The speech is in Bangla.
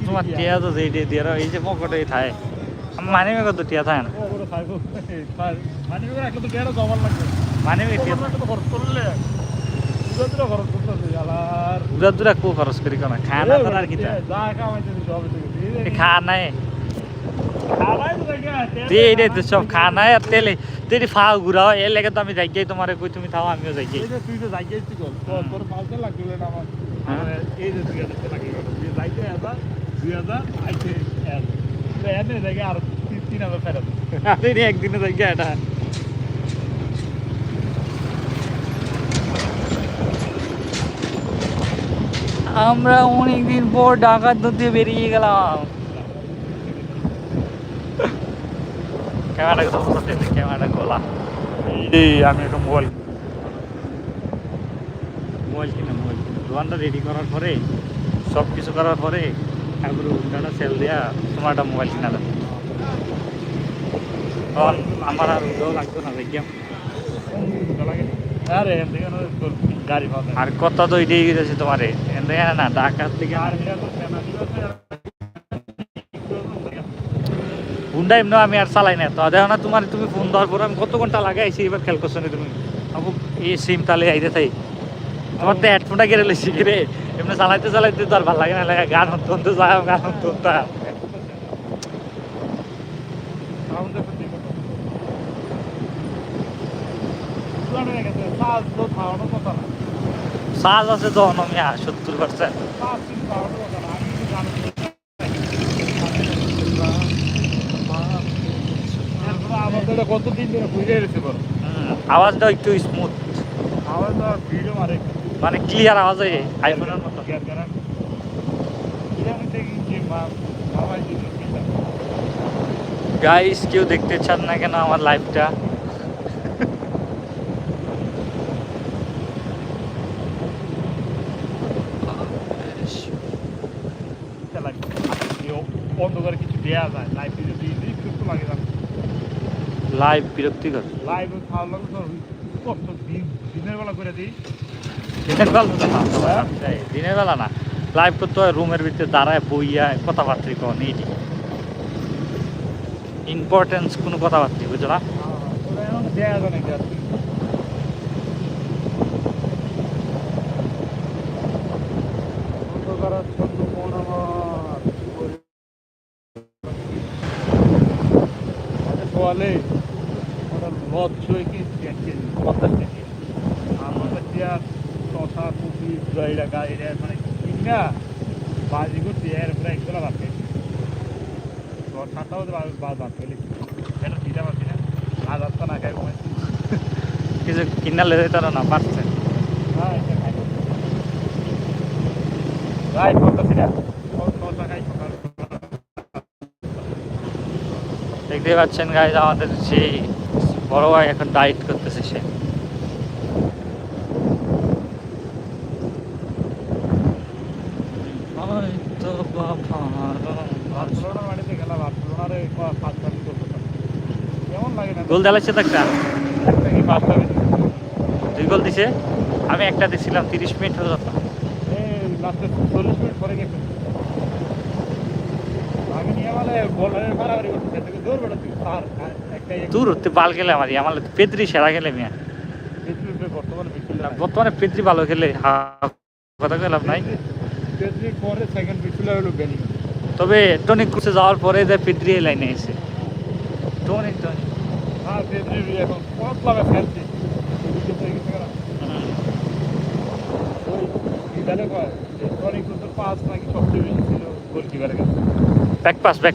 তোমার টিয়া তো যেই দিয়ে দিয়ে এই যে পকেটে থাকে মানে মেয়ে কত টিয়া থাকে না? খরচ করি কেন খায় না তার আর কি খা নাই। তুই এইটাই তো সব খা নাই আর তেলে। তুই ফাও ঘুরাও এর লেগে তো আমি যাই গিয়ে তোমার কই তুমি থাও আমিও যাই গিয়ে। তুই তো যাই তোর পালতে না আমার। হ্যাঁ। এই যে হাজার দুই হাজার আইতে এনে দেখে আর তিন হাজার ফেরত। নি একদিনে যাই গিয়ে এটা। আমরা অনেকদিন পর ঢাকা ধরতে বেরিয়ে গেলাম। ক্যামেরাটা কত ক্যামেরাটা খোলা এই আমি একটা মোবাইল মোবাইল কিনা মোবাইল দোকানটা রেডি করার পরে সব কিছু করার পরে তারপরে উল্টাটা সেল দেওয়া তোমার একটা মোবাইল কিনা তখন আমার আর উদ্যোগ লাগতো না দেখলাম আরে গাড়ি আর কত তো এটাই গেছে তোমার? না ঢাকার থেকে আর হুন্ডা এমনি আমি আর চালাই না তো দেখো না তোমার, তুমি ফোন দেওয়ার পর আমি কত ঘণ্টা লাগাইছি এবার খেয়াল করছ না তুমি? আমাকে এই সিম তালে আইতে থাই। তোমার তো হেডফোনটা কেড়ে লেছি রে? এমনি চালাইতে চালাইতে তো আর ভালো লাগে না, লাগে গান শুনতে শুনতে যায়, গান হয়ে গেছে সাজ আছে তো অনমিয়া সত্তর পার্সেন্ট সাজ কিন্তু খাওয়ানোর কথা না আমি কিন্তু জানি এরপরে আমাদের এটা কত দিন ধরে বুঝে গেছে বড় আওয়াজটা একটু স্মুথ তো ভিডিও মারে। মানে ক্লিয়ার আওয়াজ হয় আইফোনের মতো। গাইস কেউ দেখতে চান না কেন আমার লাইফটা অন্ধকার কিছু দেওয়া যায় দিয়ে দিই একটু লাগে না লাইভ বিরক্তিকর। লাইভ খাওয়া লাগবে তো কষ্ট দিন দিনের বেলা করে দিই দিনের বেলা না দিনের বেলা না। লাইভ করতে হয় রুমের ভিতরে দাঁড়ায় বইয়া কথাবার্তা কন এইটি ইম্পর্টেন্স কোনো কথাবার্তা বুঝছ না? বলে ওরা লজ ছয় কি পঞ্চাশ টাকা আমার চেয়ার শশা কুপি জয়রা গাড়িরা মানে কিনা বাজি করছি এর প্রায় বাদ এটা দিতে পারছি না? না খাই কিছু কিনা লেগে তারা না পারছে। হ্যাঁ এটা খাই রাইট করতেছি না? খাই সকাল দেখতে পাচ্ছেন গাইজ আমাদের সেই বড় ভাই এখন ডায়েট করতেছে সে। গোল দেলাচ্ছে তো একটা। দুই গোল দিছে। আমি একটা দিছিলাম তিরিশ মিনিট হয়ে যেত চল্লিশ মিনিট পরে গেছে আমি নিয়ে মানে বলারের মারামারি করতে থেকে দৌড় বেড়াচ্ছি তার একটা দূর হতে বাল খেলে আমার আমার পেদ্রি সেরা খেলে মিয়া। বর্তমানে পেদ্রি ভালো খেলে কথা গেলাম নাই। তবে টনিক ক্রুসে যাওয়ার পরে যে পেদ্রি এই লাইনে এসে। টনিক টনিক তো পাঁচ নাকি সবচেয়ে বেশি ছিল बैक पास बैक